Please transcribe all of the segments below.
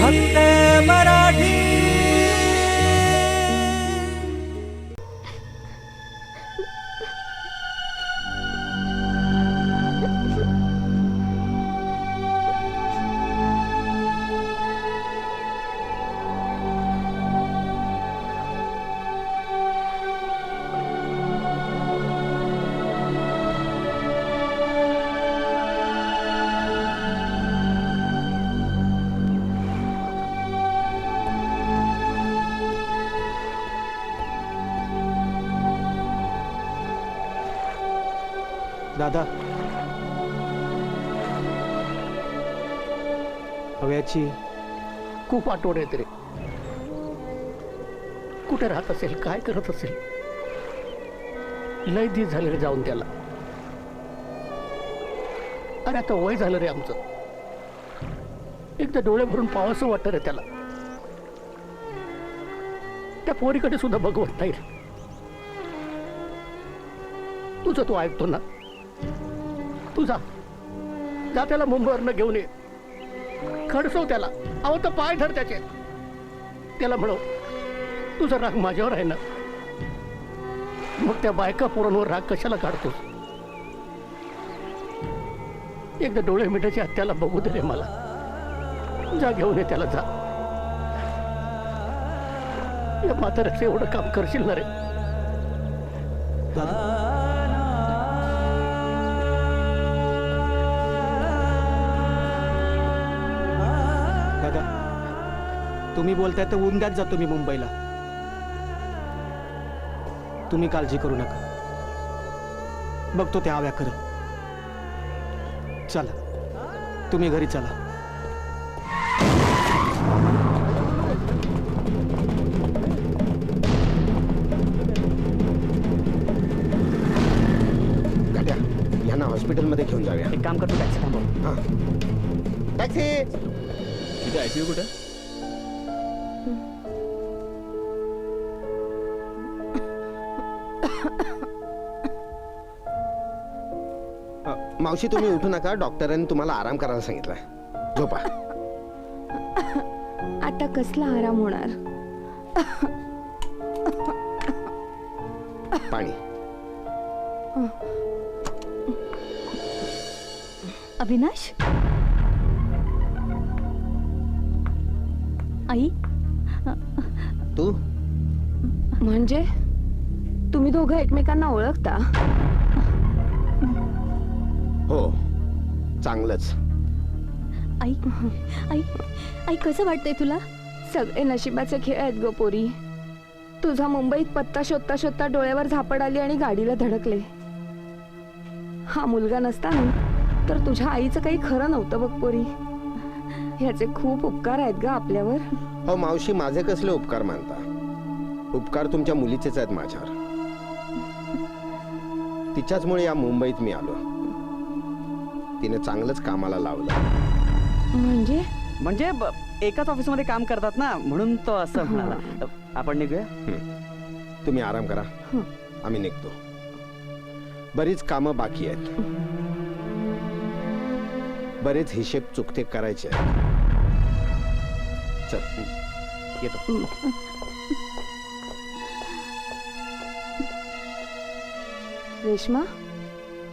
फक्त मराठी खूप आठवण येते रे. कुठे राहत असेल काय करत असेल? लय दिस झाले रे जाऊन त्याला. अरे आता वय झालं रे आमचं. एकदा डोळे भरून पावसं वाटतं रे त्याला. त्या पोरीकडे सुद्धा बघवत नाही रे. तुझं तू ऐकतो ना. तू जा त्याला मुंबईवरनं घेऊन ये. खडसव त्याला. अहो तर पाय धर त्याचे. त्याला म्हणू तुझा राग माझ्यावर आहे ना? मग त्या बायका पोरांवर राग कशाला काढतोस? एकदा डोळे मिठाची हत्याला बघू दे रे मला. जा घेऊन ये त्याला जा. या म्हाताऱ्याचं एवढं काम करशील ना रे? तुम्ही बोलताय तर उद्याच जातो मी मुंबईला. तुम्ही काळजी करू नका. बघतो त्या हव्या खरं. चला. तुम्ही घरी चला. गाड्या यांना हॉस्पिटलमध्ये घेऊन जाऊया. एक काम करतो टॅक्सी थांबव. हां. टॅक्सी! तिथे आयसीयू कुठे? मावशी तुम्ही उठू नका. डॉक्टरांनी तुम्हाला आराम करायला सांगितलंय. झोपा. आता कसला आराम होणार? पाणी. अविनाश? आई? तू? म्हणजे? तुम्ही दोघं एकमेकांना ओळखता? हो. चांगलंच. आई आई आई कसं वाटतंय तुला? सगळे नशिबाचे खेळ आहेत ग पोरी. तुझा मुंबईत पत्ता शोधता शोधता डोळ्यावर झापड आली आणि गाडीला धडकले. हा मुलगा नसता ना तर तुझ्या आईचं काही खरं नव्हतं बघ पोरी. ह्याचे खूप उपकार आहेत ग आपल्यावर. हो मावशी माझे कसले उपकार मानता? उपकार तुमच्या मुलीचेच आहेत माझ्यावर. तिच्याचमुळे या मुंबईत मी आलो. तिने चांगलंच कामाला लावलं. म्हणजे? म्हणजे ब- एकाच ऑफिसमध्ये काम करतात ना म्हणून तो असं म्हणाला. आपण निघूया? तुम्ही आराम करा. आम्ही निघतो. बरीच कामं बाकी आहेत. बरेच हिशेब चुकते करायचे आहेत. चल येतो. रेश्मा?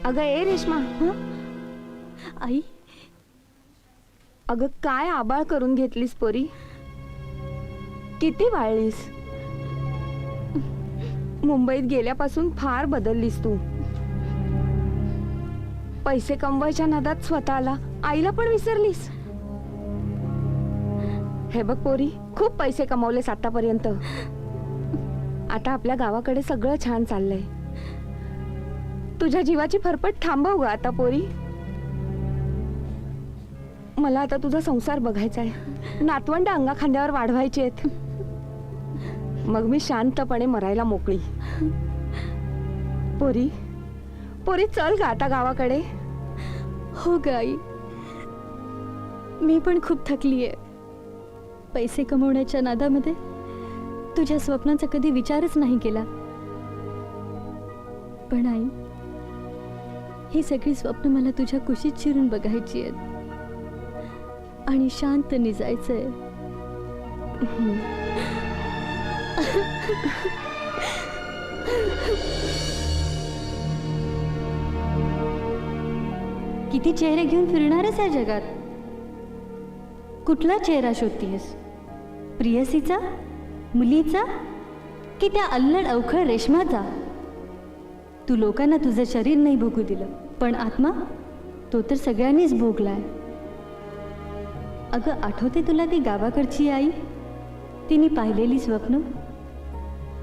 अगं ए रेश्मा हं? आई अगं काय आबाळ करून घेतलीस पोरी? किती वाळलीस? मुंबईत गेल्यापासून फार बदललीस तू. पैसे कमवायच्या नादात स्वतःला आईला पण विसरलीस. हे बघ पोरी खूप पैसे कमवलेस आतापर्यंत. आता आपल्या गावाकडे सगळं छान चाललंय. तुझ्या जीवाची फरफट थांबव ग आता पोरी. मला आता तुझा संसार बघायचा आहे. नातवंड अंगा खांद्यावर वाढवायचे आहेत. मग मी शांतपणे मरायला मोकळी. पोरी पोरी चल ग आता गावाकडे. हो ग आई मी पण खूप थकली आहे पैसे कमवण्याच्या नादामध्ये तुझ्या स्वप्नांचा कधी विचारच नाही केला. पण आई ही सगळी स्वप्न मला तुझ्या कुशीत चिरून बघायची आहेत. आणि शांत निजायचंय किती चेहरे घेऊन फिरणारच या जगात. कुठला चेहरा शोधतीयस? प्रियसीचा? मुलीचा? की त्या अल्लड अवखळ रेशमाचा? तू लोकांना तुझं शरीर नाही भोगू दिलं पण आत्मा तो तर सगळ्यांनीच भोगलाय. अगं आठवते तुला ती गावाकडची आई? तिने पाहिलेली स्वप्न.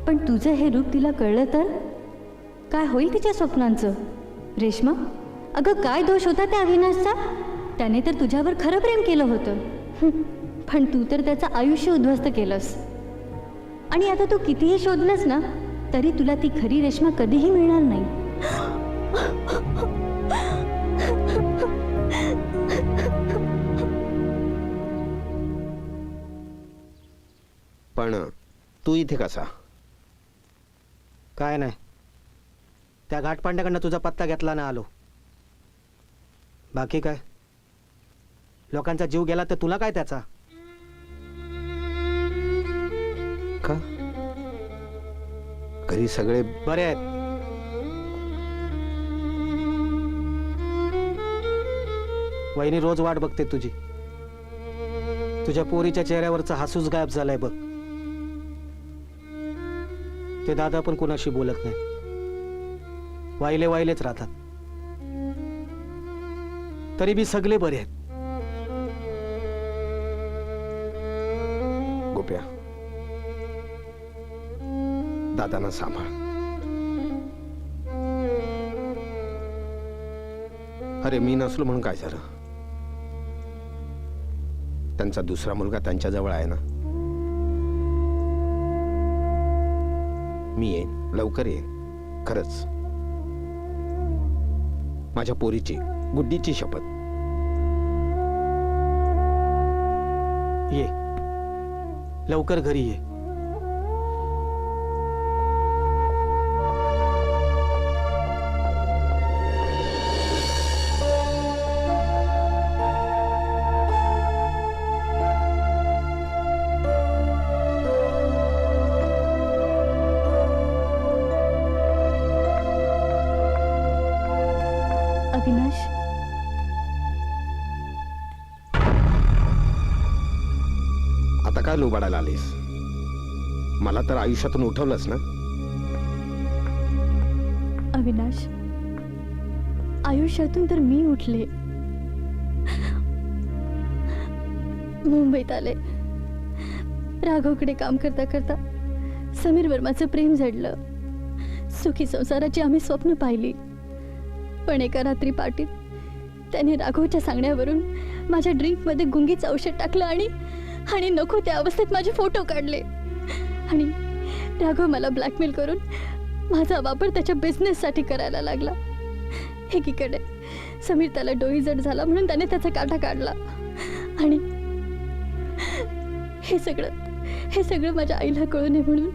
पण तुझं हे रूप तिला कळलं तर? काय होईल तिच्या स्वप्नांचं? रेश्मा अगं काय दोष होता त्या अविनाशचा? त्याने तर तुझ्यावर खरं प्रेम केलं होतं. पण तू तर त्याचं आयुष्य उद्ध्वस्त केलंस. आणि आता तू कितीही शोधलंस ना तरी तुला ती खरी रेश्मा कधीही मिळणार नाही. पण तू इथे कसा? काय नाही. त्या घाटपांड्याकडनं तुझा पत्ता घेतला ना आलो. बाकी काय? लोकांचा जीव गेला तर तुला काय त्याचा? का? घरी सगळे बरे आहेत. वहिनी रोज वाट बघते तुझी. तुझ्या पोरीच्या चेहऱ्यावरचं हसूच गायब झालंय बघ. ते दादा पण कुणाशी बोलत नाही. वाहिले वाहिलेच राहतात. तरी बी सगळे बरे आहेत. गोप्या दादांना सांभाळ. अरे मी नसलो म्हणून काय झालं? त्यांचा दुसरा मुलगा त्यांच्या जवळ आहे ना? मी येईन. लवकर येईन. खरंच. माझ्या पोरीची गुड्डीची शपथ. ये. लवकर घरी ये. आता आलीस. मला तर आयुष्यातून उठवलंस ना? अविनाश आयुष्यातून तर मी उठले. मुंबईत आले. राघवकडे काम करता करता समीर वर्माचं प्रेम झडलं. सुखी संसाराची आम्ही स्वप्न पाहिली. पण एका रात्री पार्टीत त्याने राघवच्या सांगण्यावरून माझ्या ड्रिंकमध्ये गुंगीचं औषध टाकलं आणि आणि नको त्या अवस्थेत माझे फोटो काढले. आणि राघव मला ब्लॅकमेल करून माझा वापर त्याच्या बिझनेससाठी करायला लागला. एकीकडे समीर त्याला डोईजड झाला म्हणून त्याने त्याचा काटा काढला. आणि हे सगळं हे सगळं माझ्या आईला कळू नये म्हणून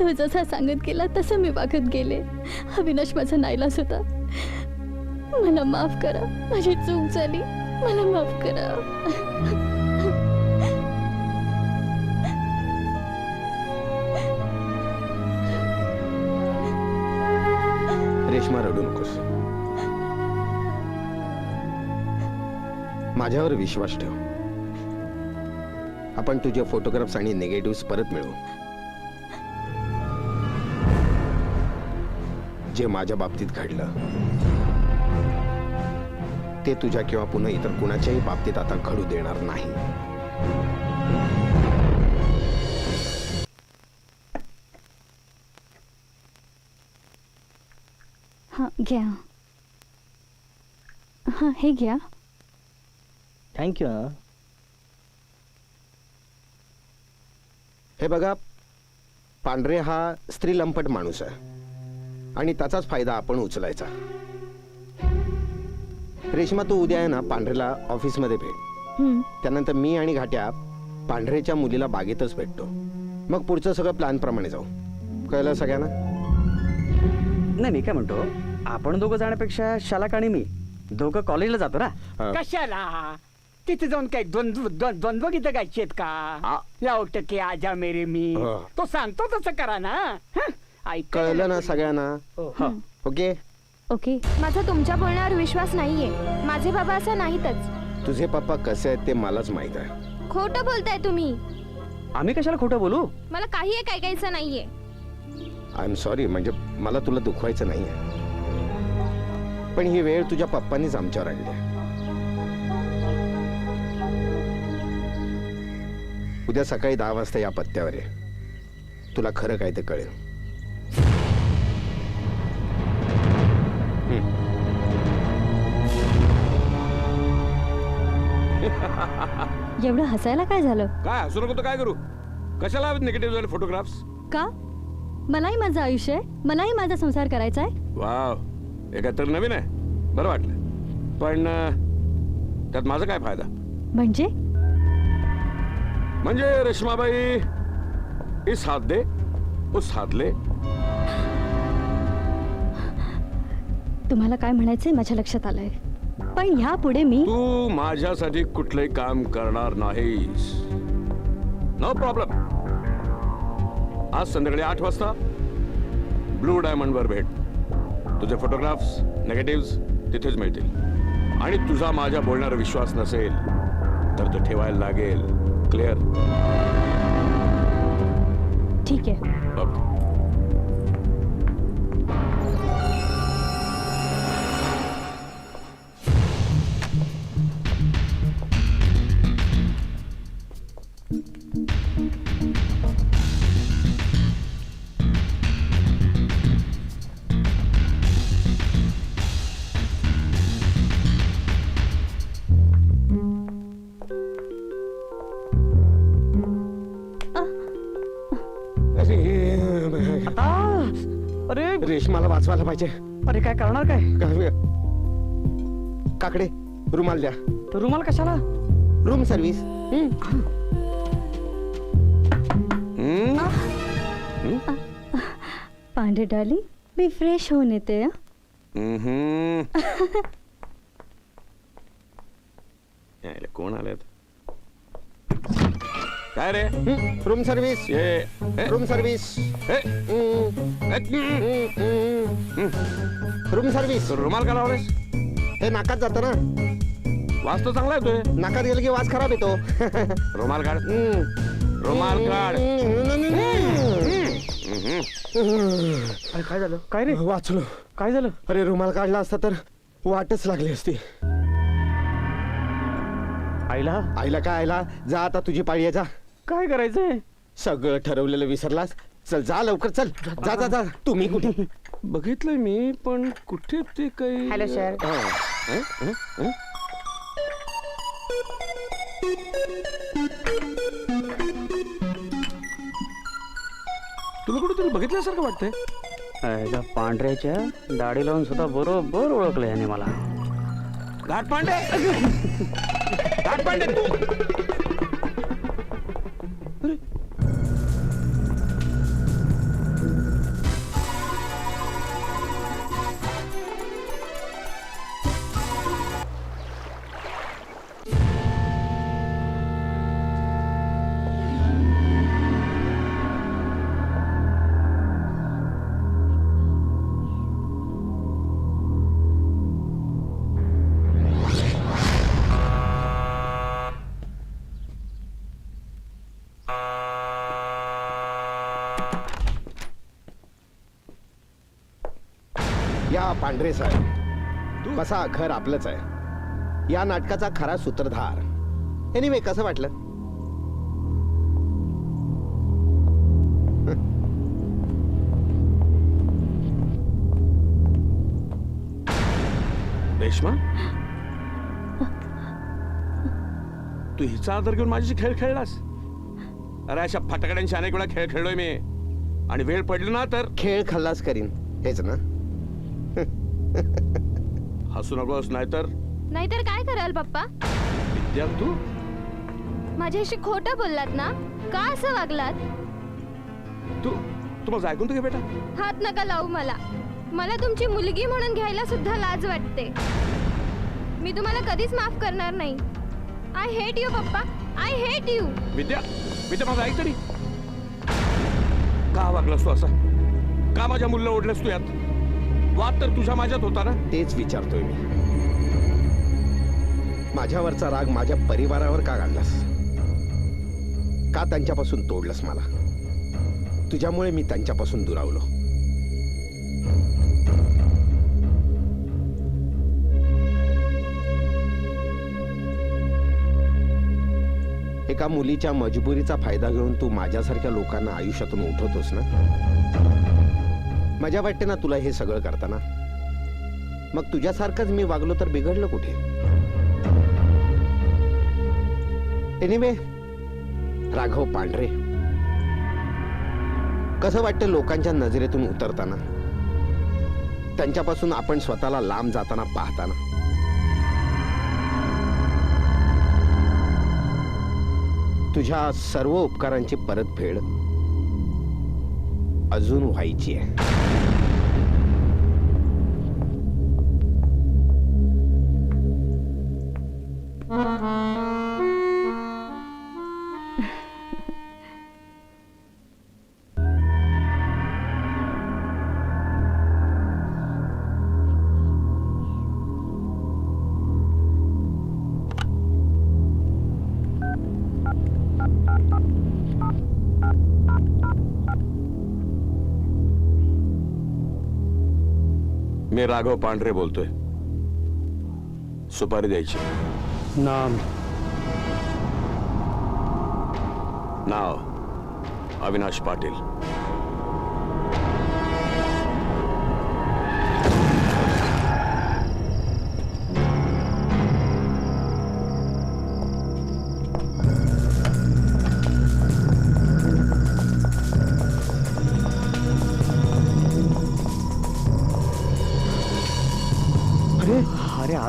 तो जसा सांगत गेला तसं मी वागत गेले. अविनाश माझा नाईलाच होता. मला माफ करा. माझी चूक झाली. मला माफ करा. रेश्मा रडू नकोस. माझ्यावर विश्वास ठेव. आपण तुझे फोटोग्राफ्स आणि निगेटिव्ह परत मिळवू. जे माझ्या बाबतीत घडलं ते तुझ्या किंवा पुन्हा इतर कुणाच्याही बाबतीत आता घडू देणार नाही. घ्या. हां हे घ्या. थँक्यू हे बघा पांढरे हा स्त्री लंपट माणूस आहे. आणि त्याचाच फायदा आपण उचलायचा. रेश्मा तू उद्या आहे ना पांढरेला ऑफिसमध्ये भेट. हं. त्यानंतर मी आणि घाट्या पांढरेच्या मुलीला बागेतच भेटतो. मग पुढचं सगळं प्लॅन प्रमाणे जाऊ. कळलं सगळ्यांना? नाही मी काय म्हणतो? आपण दोघं जाण्यापेक्षा शालाक आणि मी दोघं कॉलेजला जातो ना. कशाला? तिथे जाऊन काय द्वंद्व द्वं- द्वंद्व गीतं गायची आहेत आ. का लाव टके आजा मेरे मी. हा. तो सांगतो तसं करा ना. हं? ऐका. कळलं ना सगळ्यांना? हो. ओके? ओके. माझा तुमच्या बोलण्यावर विश्वास नाहीये. माझे बाबा असं नाहीतच. तुझे पप्पा कसे आहेत ते मलाच माहीत आहे. खोटं बोलताय तुम्ही. आम्ही कशाला खोटं बोलू? मला काही एक ऐकायचं नाहीये. आय एम सॉरी म्हणजे मला तुला दुखवायचं नाहीये. पण ही वेळ तुझ्या पप्पांनीच आमच्यावर आणली आहे. उद्या सकाळी दहा वाजता या पत्त्यावर आहे तुला खरं काय ते कळेल. एवढं हसायला काय झालं? काय हसू नको तर काय करू? कशाला निगेटिव्ह झाले फोटोग्राफ्स का? मलाही माझं आयुष्य आहे? मलाही माझा संसार करायचा आहे? वाव. एकाहत्तर नवीन आहे. बरं वाटलं. पण अं, त्यात माझा काय फायदा? म्हणजे? म्हणजे रेश्माबाई इस हात दे उस हात ले. तुम्हाला काय म्हणायचंय माझ्या लक्षात आलंय. पण ह्यापुढे मी तू माझ्यासाठी कुठलंही काम करणार नाहीस. नो प्रॉब्लेम आज संध्याकाळी आठ वाजता ब्लू डायमंड वर भेट. तुझे फोटोग्राफ्स नेगेटिव्ह तिथेच मिळतील. आणि तुझा माझ्या बोलण्यावर विश्वास नसेल तर तो ठेवायला लागेल. क्लिअर ठीक आहे. आ, वाचवायला पाहिजे. अरे काय करणार काय? काय- काकडे रुमाल द्या. तर रुमाल कशाला? Room service. पांढरे डाली मी फ्रेश होऊन येते हं? कोण आले काय रे? रूम सर्व्हिस ये. ए, रूम सर्व्हिस ए, ए, रूम सर्व्हिस रुमाल का लावलेस हे नाकात जातं ना. वास तो चांगला येतोय. नाकात गेलं की वास खराब येतो. रुमाल काढ. रुमाल काढ. अरे काय झालं? काय रे? वाचलो. काय झालं? अरे रुमाल काढला असता तर वाटच लागली असती. आईला? आईला काय आईला? जा आता तुझी पाळी आहे जा. काय करायचंय सगळं ठरवलेलं विसरलास चल जा लवकर चल जा जा जा तुम्ही कुठे बघितलंय मी पण कुठे ते काही हॅलो सर हा. हं? हं? हं? तुला कुठेतरी बघितल्यासारखं वाटतंय पांढऱ्याच्या दाढी लावून सुद्धा बरोबर ओळखलं याने मला घाट पांडे घाट पांडे तू या पांढरे साहेब बसा घर आपलंच आहे. या नाटकाचा खरा सूत्रधार. एनिवे कसं वाटलं? रेश्मा? तू हिचा आदर घेऊन माझ्याशी खेळ खेळलास? अरे अशा फटाकड्यांशी अनेक वेळा खेळ खेळलोय मी. आणि वेळ पडली ना तर? खेळ खल्लास करीन. हेच ना? हसू नकोस नाहीतर नाहीतर काय कराल पप्पा? विद्या तू? माझ्याशी खोटं बोललात ना? का असं वागलात? तू तू माझं ऐकून तर घे बेटा. हात नका लावू मला. मला तुमची मुलगी म्हणून घ्यायला सुद्धा लाज वाटते. मी तुम्हाला कधीच माफ करणार नाही. I hate you papa. I hate you Vidya Vidya माझं ऐक तरी. का वागलास तू असा? का माझ्या मुलीला ओढलंस तू यात? वाद तर तुझ्या माझ्यात होता ना? तेच विचारतोय मी. माझ्यावरचा राग माझ्या परिवारावर का काढलास का त्यांच्यापासून तोडलंस मला? तुझ्यामुळे मी त्यांच्यापासून दुरावलो. एका मुलीच्या मजबुरीचा फायदा घेऊन तू माझ्यासारख्या लोकांना आयुष्यातून उठवतोस ना? मजा वाटते ना तुला हे सगळं करताना? मग तुझ्यासारखंच मी वागलो तर बिघडलं कुठे? एनिवे राघव पांढरे. कसं वाटतं लोकांच्या नजरेतून उतरताना? त्यांच्यापासून आपण स्वतःला लांब जाताना पाहताना? तुझ्या सर्व उपकारांची परतफेड अजून व्हायची आहे. मी राघव पांढरे बोलतोय. सुपारी द्यायची. नाम. नाव. अविनाश पाटील.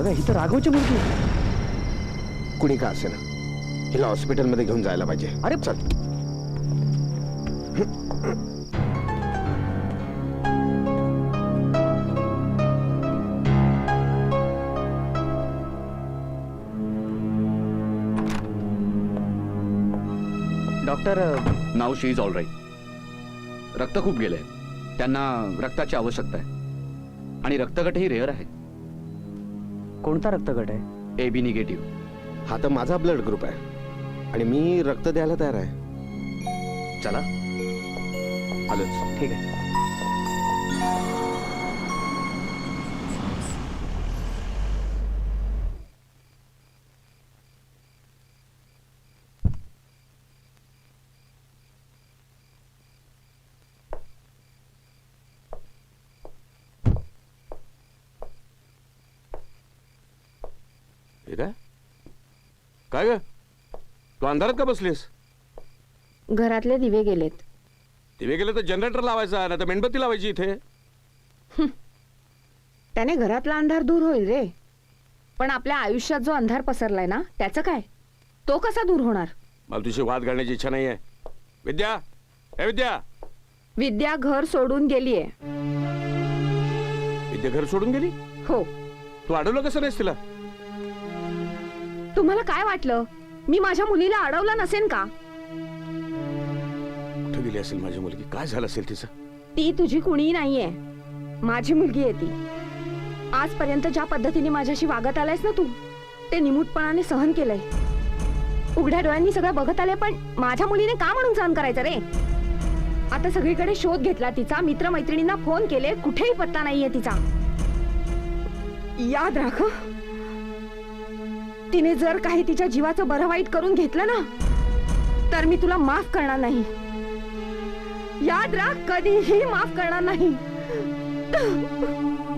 आव्या ही तर राघवची मुलगी. कुणी का असे ना हिला हॉस्पिटलमध्ये घेऊन जायला पाहिजे. अरे चल. डॉक्टर नाव शी इज ऑल राईट. रक्त खूप गेलंय. त्यांना रक्ताची आवश्यकता आहे. आणि रक्तगटही रेअर आहे. कोणता रक्तगट आहे? A B negative. हा तर माझा ब्लड ग्रुप आहे. आणि मी रक्त द्यायला तयार आहे. चला. आलोच. ठीक आहे विद्या काय ग? तू अंधारात का बसलीस? घरातले दिवे गेलेत. दिवे गेले तर जनरेटर लावायचा नाही तर मेणबत्ती लावायची इथे. त्याने घरातला अंधार दूर होईल रे. पण आपल्या आयुष्यात जो अंधार पसरलाय ना त्याचं काय? तो कसा दूर होणार? मला तुझी वाद घालण्याची इच्छा नाहीये. विद्या! ए विद्या! विद्या घर सोडून गेलीये. विद्या घर सोडून गेली? हो. तू अडवलं कसं नाहीस तिला? तुम्हाला काय वाटलं? मी माझ्या मुलीला अडवलं नसेन का? कुठे गेली असेल माझी मुलगी. काय झालं असेल तिचं? ती तुझी कुणी नाहीये. माझी मुलगी आहे ती. आजपर्यंत ज्या पद्धतीने माझ्याशी वागत आलायस ना तू ते निमूटपणाने सहन केलंय. उघड्या डोळ्यांनी सगळं बघत आले पण माझ्या मुलीने का म्हणून सहन करायचं रे? आता सगळीकडे शोध घेतला तिचा मित्र मैत्रिणींना फोन केले कुठेही पत्ता नाहीये तिचा. याद राख हं. तिने जर काही तिच्या जीवाचं बरं वाईट करून घेतलं ना तर मी तुला माफ करणार नाही. याद राख कधीही माफ करणार नाही.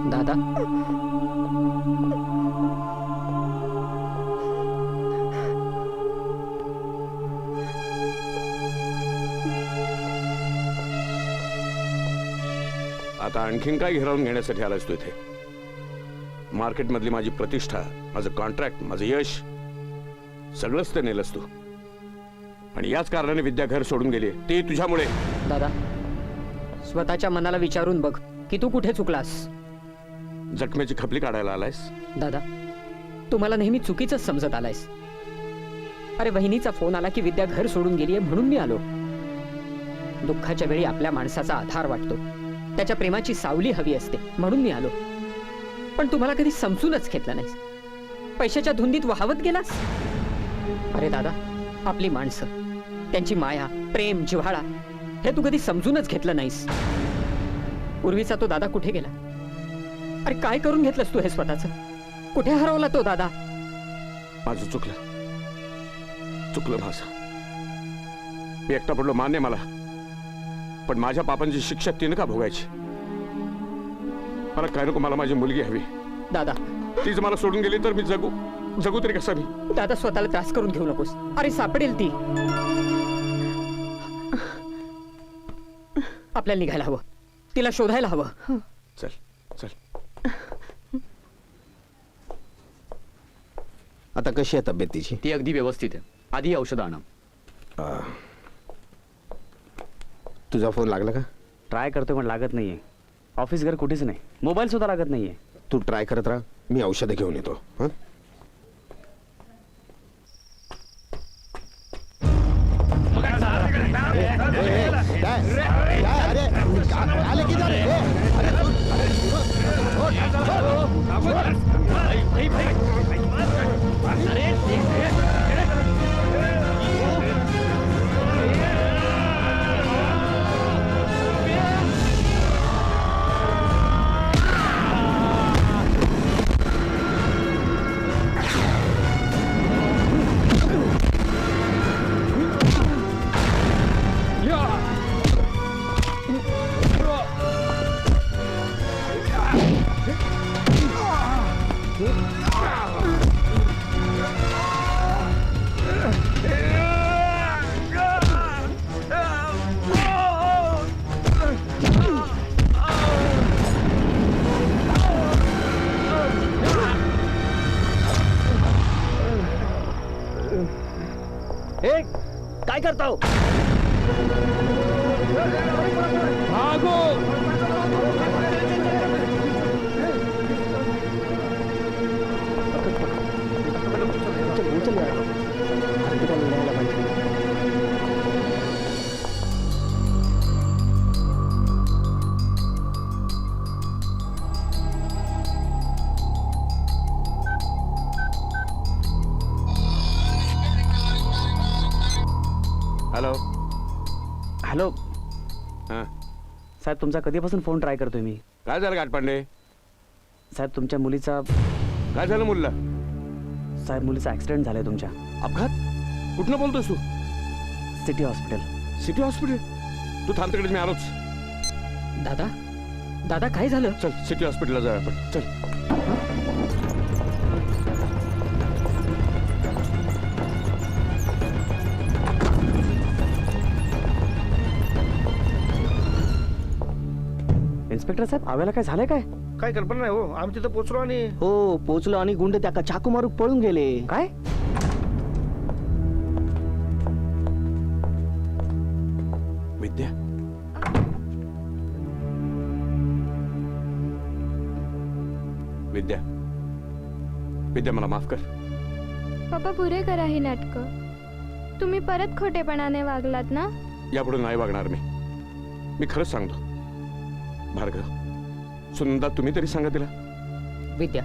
दादा. आता आणखीन काय हिरावून घेण्यासाठी आलास तू इथे? मार्केटमधली माझी प्रतिष्ठा माझं कॉन्ट्रॅक्ट माझं यश सगळंच ते नेलंस तू. आणि याच कारणाने विद्या घर सोडून गेली ते तुझ्यामुळे. दादा स्वतःच्या मनाला विचारून बघ की तू कुठे चुकलास. जखमेची खपली काढायला आलायस? दादा तुम्हाला नेहमी चुकीचंच समजत आलायस. अरे बहिणीचा फोन आला की विद्या घर सोडून गेलीये म्हणून मी आलो. दुःखाच्या वेळी आपल्या माणसाचा आधार वाटतो. त्याच्या प्रेमाची सावली हवी असते म्हणून मी आलो. पण तुम्हाला कधी समजूनच घेतलं नाही पैशाच्या धुंदीत वाहवत गेलास? अरे दादा आपली माणसं त्यांची माया प्रेम जिव्हाळा हे तू कधी समजूनच घेतलं नाहीस. पूर्वीचा तो दादा कुठे गेला? अरे काय करून घेतलंस तू हे स्वतःच? कुठे हरवला तो दादा? माझं चुकलं. चुकलं भास मी एकटा पडलो मान्य मला. पण माझ्या पापांची शिक्षा तिनं का भोगायची. मला काय नको मला माझी मुलगी हवी. दादा. तीच मला सोडून गेली तर मी जगू. जगू तरी कसा मी? दादा स्वतःला त्रास करून घेऊ नकोस. अरे सापडेल ती. आपल्याला निघायला हवं. तिला शोधायला हवं. चल चल. आता कशी आहे तब्येत तिची? ती अगदी व्यवस्थित आहे. आधी औषधं आणा. तुझा फोन लागला का? ट्राय करतोय पण लागत नाहीये. ऑफिस घर कुठेच नाही. मोबाईल सुद्धा लागत नाहीये तू ट्राय करत राहा मी औषधं घेऊन येतो हं? साहेब तुमचा कधीपासून फोन ट्राय करतोय मी? काय झालं गाठपांडे साहेब तुमच्या मुलीचा काय झालं मुलला? साहेब मुलीचा ऍक्सिडेंट झालाय तुमच्या. अपघात? कुठनं बोलतोस तू? City hospital. City hospital? तू थांब तिकडे मी आलोच. दादा दादा काय झालं? चल सिटी हॉस्पिटलला जाऊया आपण. चल. इन्स्पेक्टर साहेब आव्याला काय झालंय काय? काय कल्पना नाही हो आम्ही तिथं पोचलो आणि हो पोचलो आणि गुंड त्या चाकू मारू पळून गेले. काय? विद्या? विद्या? विद्या मला माफ कर. पप्पा पुरे करा ही नाटकं. तुम्ही परत खोटेपणाने वागलात ना? यापुढे नाही वागणार मी. मी खरंच सांगतो. भार्गव सुनंदा तुम्ही तरी सांगा तिला. विद्या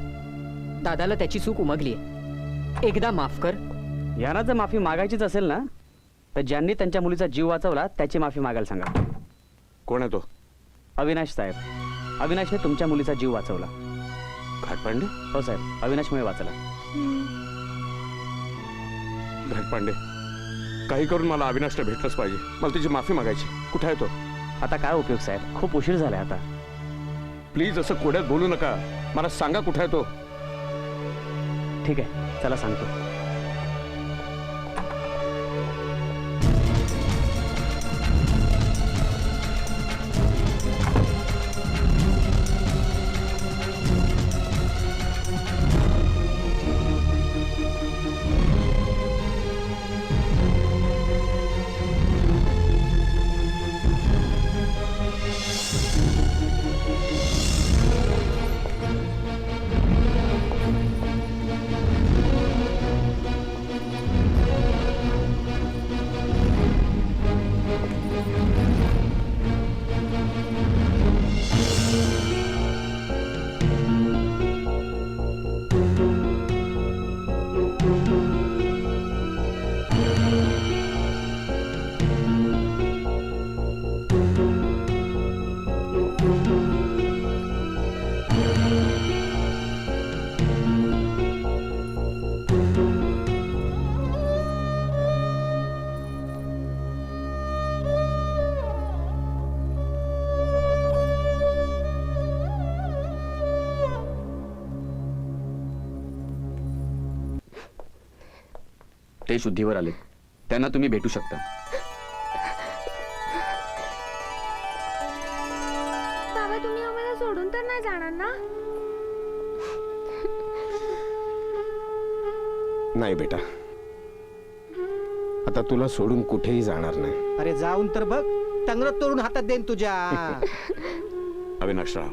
दादाला त्याची चूक उमगली एकदा माफ कर. यांना जर माफी मागायचीच असेल ना तर ज्यांनी त्यांच्या मुलीचा जीव वाचवला त्याची माफी मागायला सांगा. कोण आहे तो? अविनाश साहेब. अविनाशने तुमच्या मुलीचा जीव वाचवला. घाटपांडे? हो साहेब अविनाशमुळे वाचला. घाटपांडे काही करून मला अविनाशला भेटलंच पाहिजे. मला तिची माफी मागायची. कुठे आहे तो? आता काय उपयोग साहेब? खूप उशीर झालाय आता. प्लीज असं कोड्यात बोलू नका. मला सांगा कुठे आहे तो. ठीक आहे चला सांगतो. ते शुद्धीवर आले त्यांना तुम्ही भेटू शकता. बाबा तुम्ही आम्हाला सोडून तर नाही जाणार ना? नाही बेटा. आता तुला सोडून कुठेही जाणार नाही. अरे जाऊन तर बघ. टंगरत तोडून हातात देईन तुझ्या. अविनाशराव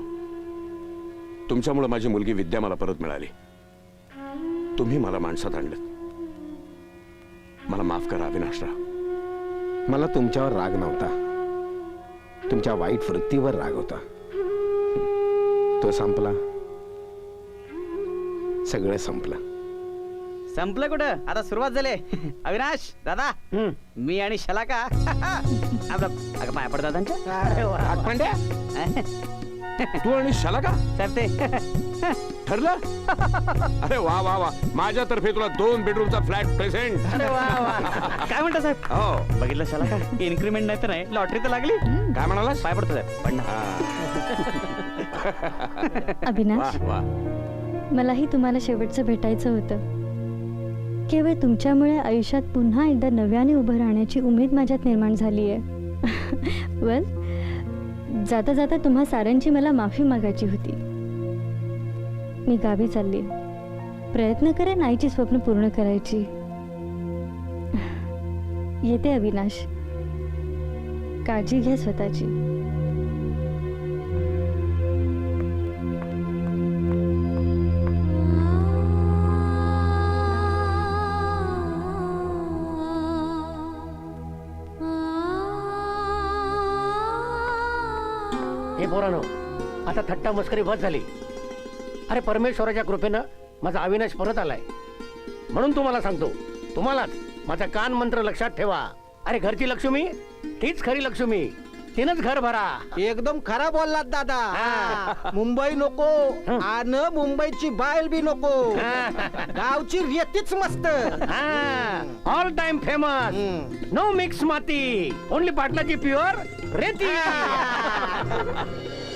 तुमच्यामुळे माझी मुलगी विद्या मला परत मिळाली. तुम्ही मला माणसात आणलं मला माफ करा अविनाशराव मला तुमच्यावर राग नव्हता. तुमच्या वाईट वृत्तीवर राग होता. तो संपला. सगळं संपलं. संपलं कुठं? आता सुरुवात झाली. अविनाश दादा मी आणि शलाका आपलं अगं पाया पडतात त्यांच्या पांड्या तू आणि शाला का? साहेब ते ठरलं? अरे वा वा वा. माझ्यातर्फे तुला दोन बेडरूमचा फ्लॅट प्रेझेंट अरे वा वा. काय म्हणता साहेब? हो. बघितलं शलाका इन्क्रीमेंट नाही तर नाही. लॉटरी तर लागली. काय म्हणालास? पाय पडतो साहेब. पण अविनाश वा मलाही तुम्हाला शेवटचं भेटायचं होतं. केवळ तुमच्यामुळे आयुष्यात पुन्हा एकदा नव्याने उभं राहण्याची उमेद माझ्यात निर्माण झाली आहे वेल जाता जाता तुम्हा साऱ्यांची मला माफी मागायची होती. मी गावी चालली. प्रयत्न करेन आईची स्वप्न पूर्ण करायची. येते अविनाश. काळजी घ्या स्वतःची. हे पोरानो आता थट्टा मस्करी बस झाली. अरे परमेश्वराच्या कृपेनं माझा अविनाश परत आलाय. म्हणून तुम्हाला सांगतो तुम्हालाच माझा कान मंत्र लक्षात ठेवा. अरे घरची लक्ष्मी तीच खरी लक्ष्मी. तिनंच घर भरा. एकदम खरा बोललात दादा. मुंबई नको आणि मुंबईची बायल बी नको. गावची रेतीच मस्त. All time famous no mix माती. ओनली पाटलाची प्युअर रेती.